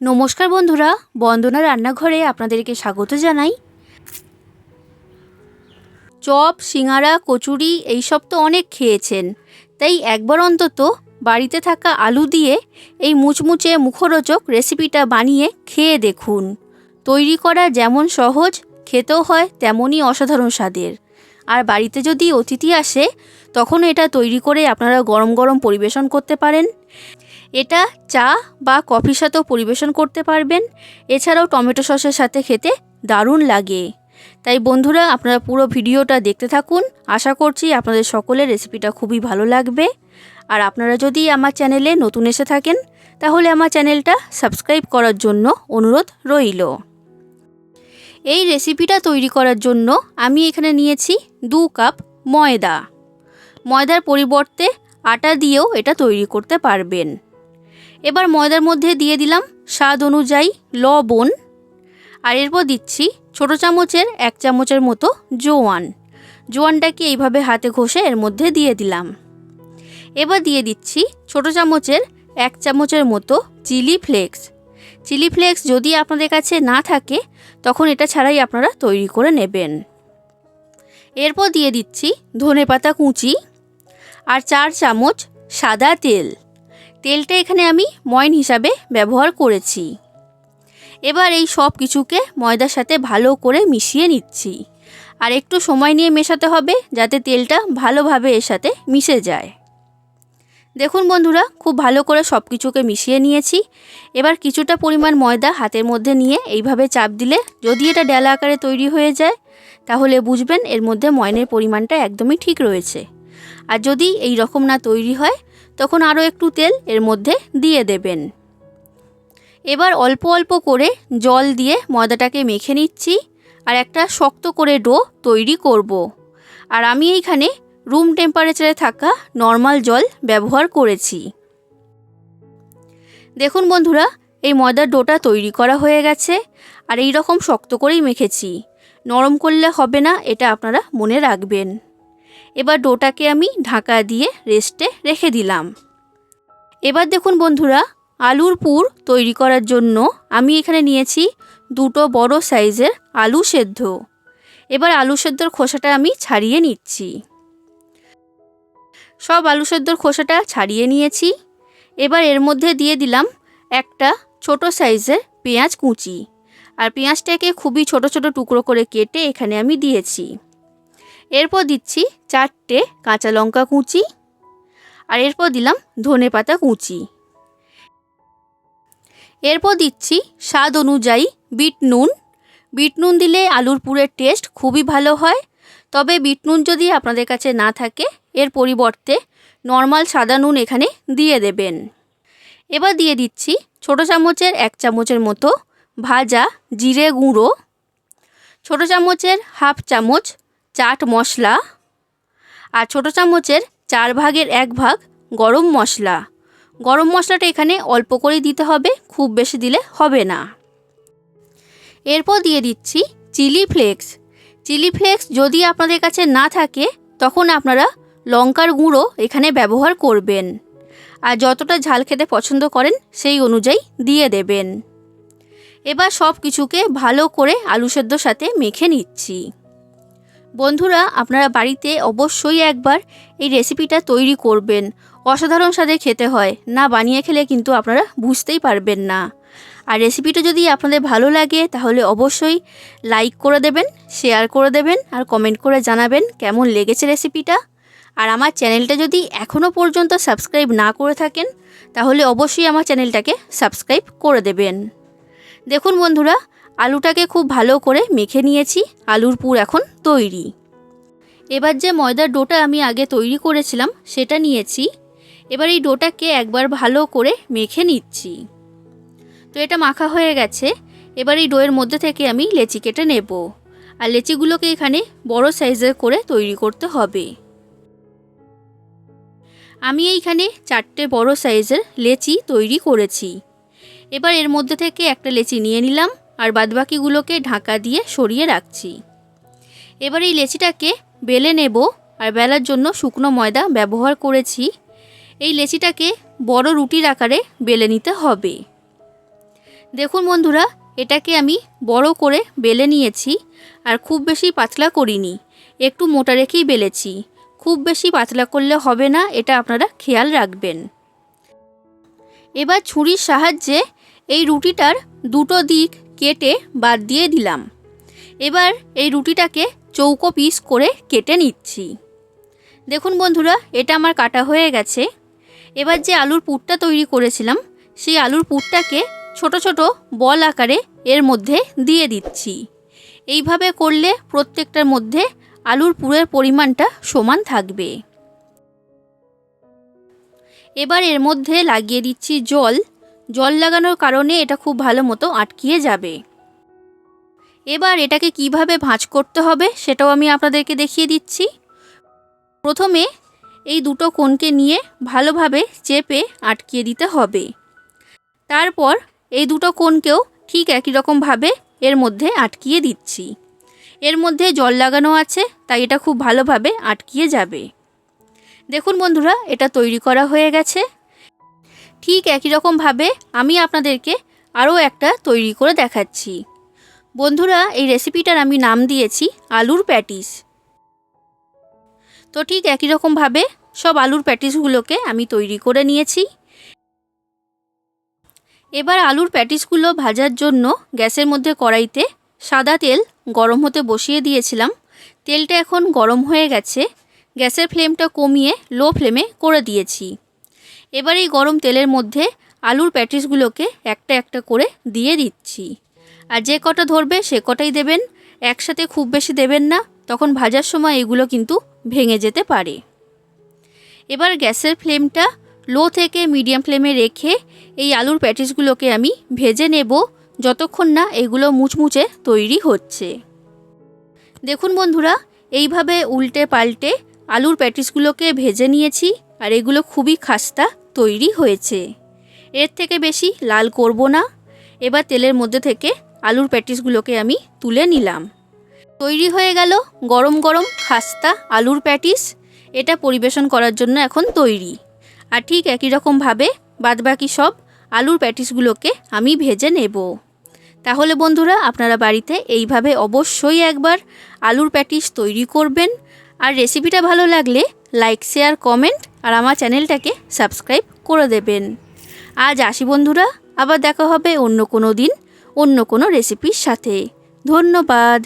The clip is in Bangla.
নমস্কার বন্ধুরা, বন্দনা রান্নাঘরে আপনাদেরকে স্বাগত জানাই। চপ, সিঙ্গারা, কচুরি, এইসব তো অনেক খেয়েছেন। তাই একবার অন্তত বাড়িতে থাকা আলু দিয়ে এই মুচমুচে মুখরোচক রেসিপিটা বানিয়ে খেয়ে দেখুন। তৈরি করা যেমন সহজ, খেতেও হয় তেমনই অসাধারণ স্বাদের। আর বাড়িতে যদি অতিথি আসে, তখন এটা তৈরি করে আপনারা গরম গরম পরিবেশন করতে পারেন। এটা চা বা কফির সাথেও পরিবেশন করতে পারবেন। এছাড়াও টমেটো সসের সাথে খেতে দারুণ লাগে। তাই বন্ধুরা, আপনারা পুরো ভিডিওটা দেখতে থাকুন। আশা করছি আপনাদের সকলের রেসিপিটা খুবই ভালো লাগবে। আর আপনারা যদি আমার চ্যানেলে নতুন এসে থাকেন, তাহলে আমার চ্যানেলটা সাবস্ক্রাইব করার জন্য অনুরোধ রইল। এই রেসিপিটা তৈরি করার জন্য আমি এখানে নিয়েছি দু কাপ ময়দা। ময়দার পরিবর্তে আটা দিয়েও এটা তৈরি করতে পারবেন। এবার ময়দার মধ্যে দিয়ে দিলাম স্বাদ অনুযায়ী লবণ। আর এরপর দিচ্ছি ছোটো চামচের এক চামচের মতো জোয়ান। জোয়ানটাকে এইভাবে হাতে ঘষে এর মধ্যে দিয়ে দিলাম। এবার দিয়ে দিচ্ছি ছোটো চামচের এক চামচের মতো চিলি ফ্লেক্স। চিলি ফ্লেক্স যদি আপনাদের কাছে না থাকে, তখন এটা ছাড়াই আপনারা তৈরি করে নেবেন। এরপর দিয়ে দিচ্ছি ধনে পাতা কুচি আর চার চামচ সাদা তেল। তেলটা এখানে আমি ময়ন হিসাবে ব্যবহার করেছি। এবার এই সব কিছুকে ময়দার সাথে ভালো করে মিশিয়ে নিচ্ছি। আর একটু সময় নিয়ে মেশাতে হবে যাতে তেলটা ভালোভাবে এর সাথে মিশে যায়। দেখুন বন্ধুরা, খুব ভালো করে সব কিছুকে মিশিয়ে নিয়েছি। এবার কিছুটা পরিমাণ ময়দা হাতের মধ্যে নিয়ে এইভাবে চাপ দিলে যদি এটা ডেলা আকারে তৈরি হয়ে যায়, তাহলে বুঝবেন এর মধ্যে ময়নের পরিমাণটা একদমই ঠিক রয়েছে। আর যদি এই রকম না তৈরি হয় তখন আরও একটু তেল এর মধ্যে দিয়ে দেবেন। এবার অল্প অল্প করে জল দিয়ে ময়দাটাকে মেখে নিচ্ছি আর একটা শক্ত করে ডো তৈরি করব। আর আমি এইখানে রুম টেম্পারেচারে থাকা নর্মাল জল ব্যবহার করেছি। দেখুন বন্ধুরা, এই ময়দার ডোটা তৈরি করা হয়ে গেছে আর এই রকম শক্ত করেই মেখেছি। নরম করলে হবে না, এটা আপনারা মনে রাখবেন। এবার ডোটাকে আমি ঢাকা দিয়ে রেস্টে রেখে দিলাম। এবার দেখুন বন্ধুরা, আলুর পুর তৈরি করার জন্য আমি এখানে নিয়েছি দুটো বড় সাইজের আলু সেদ্ধ। এবার আলু সেদ্ধর খোসাটা আমি ছাড়িয়ে নিচ্ছি। সব আলু সেদ্ধর খোসাটা ছাড়িয়ে নিয়েছি। এবার এর মধ্যে দিয়ে দিলাম একটা ছোট সাইজের পেঁয়াজ কুচি। আর পেঁয়াজটাকে খুবই ছোট ছোট টুকরো করে কেটে এখানে আমি দিয়েছি। এরপর দিচ্ছি চারটে কাঁচা লঙ্কা কুচি আর এরপর দিলাম ধনে পাতা কুচি। এরপর দিচ্ছি স্বাদ অনুযায়ী বিট নুন। বিট নুন দিলে আলুর পুরের টেস্ট খুবই ভালো হয়। তবে বিট নুন যদি আপনাদের কাছে না থাকে, এর পরিবর্তে নর্মাল সাদা নুন এখানে দিয়ে দেবেন। এবার দিয়ে দিচ্ছি ছোটো চামচের এক চামচের মতো ভাজা জিরে গুঁড়ো। ছোটো চামচের হাফ চামচ চাট মশলা আর ছোটো চামচের চার ভাগের এক ভাগ গরম মশলা। গরম মশলাটা এখানে অল্প করে দিতে হবে, খুব বেশি দিলে হবে না। এরপর দিয়ে দিচ্ছি চিলি ফ্লেক্স। চিলি ফ্লেক্স যদি আপনাদের কাছে না থাকে, তখন আপনারা লঙ্কার গুঁড়ো এখানে ব্যবহার করবেন। আর যতটা ঝাল খেতে পছন্দ করেন, সেই অনুযায়ী দিয়ে দেবেন। এবার সব কিছুকে ভালো করে আলু সেদ্ধর সাথে মেখে নিচ্ছি। বন্ধুরা, আপনারা বাড়িতে অবশ্যই একবার এই রেসিপিটা তৈরি করবেন। অসাধারণ স্বাদে খেতে হয়। না বানিয়ে খেলে কিন্তু আপনারা বুঝতেই পারবেন না। আর রেসিপিটা যদি আপনাদের ভালো লাগে, তাহলে অবশ্যই লাইক করে দেবেন শেয়ার করে দেবেন, আর কমেন্ট করে জানাবেন কেমন লেগেছে রেসিপিটা আর আমার চ্যানেলটা যদি এখনও পর্যন্ত সাবস্ক্রাইব না করে থাকেন, তাহলে অবশ্যই আমার চ্যানেলটাকে সাবস্ক্রাইব করে দেবেন। দেখুন বন্ধুরা আলুটাকে খুব ভালো করে মেখে নিয়েছি। আলুর পুর এখন তৈরি। এবার যে ময়দার ডোটা আমি আগে তৈরি করেছিলাম, সেটা নিয়েছি। এবার এই ডোটাকে একবার ভালো করে মেখে নিচ্ছি। তো এটা মাখা হয়ে গেছে। এবার এই ডোয়ের মধ্যে থেকে আমি লেচি কেটে নেব। আর লেচিগুলোকে এখানে বড় সাইজের করে তৈরি করতে হবে। আমি এইখানে চারটে বড় সাইজের লেচি তৈরি করেছি। এবার এর মধ্যে থেকে একটা লেচি নিয়ে নিলাম। আর বাদবাকিগুলোকে ঢাকা দিয়ে সরিয়ে রাখছি। এবার এই লেচিটাকে বেলে নেব আর বেলার জন্য শুকনো ময়দা ব্যবহার করেছি। এই লেচিটাকে বড় রুটির আকারে বেলে নিতে হবে। দেখুন বন্ধুরা, এটাকে আমি বড় করে বেলে নিয়েছি আর খুব বেশি পাতলা করিনি। একটু মোটা রেখেই বেলেছি। খুব বেশি পাতলা করলে হবে না, এটা আপনারা খেয়াল রাখবেন। এবার ছুরির সাহায্যে এই রুটিটার দুটো দিক কেটে বাদ দিয়ে দিলাম। এবার এই রুটিটাকে চৌকো পিস করে কেটে নিচ্ছি। দেখুন বন্ধুরা, এটা আমার কাটা হয়ে গেছে। এবার যে আলুর পুরটা তৈরি করেছিলাম, সেই আলুর পুরটাকে ছোট ছোট বল আকারে এর মধ্যে দিয়ে দিচ্ছি। এইভাবে করলে প্রত্যেকটার মধ্যে আলুর পুরের পরিমাণটা সমান থাকবে। এবার এর মধ্যে লাগিয়ে দিচ্ছি জল। জল লাগানোর কারণে এটা খুব ভালো মতো আটকিয়ে যাবে। এবার এটাকে কীভাবে ভাঁজ করতে হবে সেটাও আমি আপনাদেরকে দেখিয়ে দিচ্ছি। প্রথমে এই দুটো কোণকে নিয়ে ভালোভাবে চেপে আটকিয়ে দিতে হবে। তারপর এই দুটো কোণকেও ঠিক একই রকমভাবে এর মধ্যে আটকিয়ে দিচ্ছি। এর মধ্যে জল লাগানো আছে, তাই এটা খুব ভালোভাবে আটকিয়ে যাবে। দেখুন বন্ধুরা, এটা তৈরি করা হয়ে গেছে। ঠিক একই রকমভাবে আমি আপনাদেরকে আরও একটা তৈরি করে দেখাচ্ছি। বন্ধুরা, এই রেসিপিটার আমি নাম দিয়েছি আলুর প্যাটিস। তো ঠিক একই রকমভাবে সব আলুর প্যাটিসগুলোকে আমি তৈরি করে নিয়েছি। এবার আলুর প্যাটিসগুলো ভাজার জন্য গ্যাসের মধ্যে কড়াইতে সাদা তেল গরম হতে বসিয়ে দিয়েছিলাম। তেলটা এখন গরম হয়ে গেছে। গ্যাসের ফ্লেমটা কমিয়ে লো ফ্লেমে করে দিয়েছি। এবার এই গরম তেলের মধ্যে আলুর প্যাটিসগুলোকে একটা একটা করে দিয়ে দিচ্ছি। আর যে কটা ধরবে সে কটাই দেবেন। একসাথে খুব বেশি দেবেন না, তখন ভাজার সময় এগুলো কিন্তু ভেঙে যেতে পারে। এবার গ্যাসের ফ্লেমটা লো থেকে মিডিয়াম ফ্লেমে রেখে এই আলুর প্যাটিসগুলোকে আমি ভেজে নেব, যতক্ষণ না এগুলো মুচমুচে তৈরি হচ্ছে। দেখুন বন্ধুরা, এইভাবে উল্টে পাল্টে আলুর প্যাটিসগুলোকে ভেজে নিয়েছি। আর এগুলো খুবই খাস্তা, তৈরি হয়েছে। এর থেকে বেশি লাল করব না। এবার তেলের মধ্যে থেকে আলুর প্যাটিসগুলোকে আমি তুলে নিলাম। তৈরি হয়ে গেল গরম গরম খাস্তা আলুর প্যাটিস। এটা পরিবেশন করার জন্য এখন তৈরি। আর ঠিক একই রকমভাবে বাদবাকি সব আলুর প্যাটিসগুলোকে আমি ভেজে নেব। তাহলে বন্ধুরা, আপনারা বাড়িতে এইভাবে অবশ্যই একবার আলুর প্যাটিস তৈরি করবেন। আর রেসিপিটা ভালো লাগলে লাইক, শেয়ার, কমেন্ট আর আমার চ্যানেলটাকে সাবস্ক্রাইব করে দেবেন। আজ আসি বন্ধুরা, আবার দেখা হবে অন্য কোনো দিন, অন্য কোনো রেসিপির সাথে। ধন্যবাদ।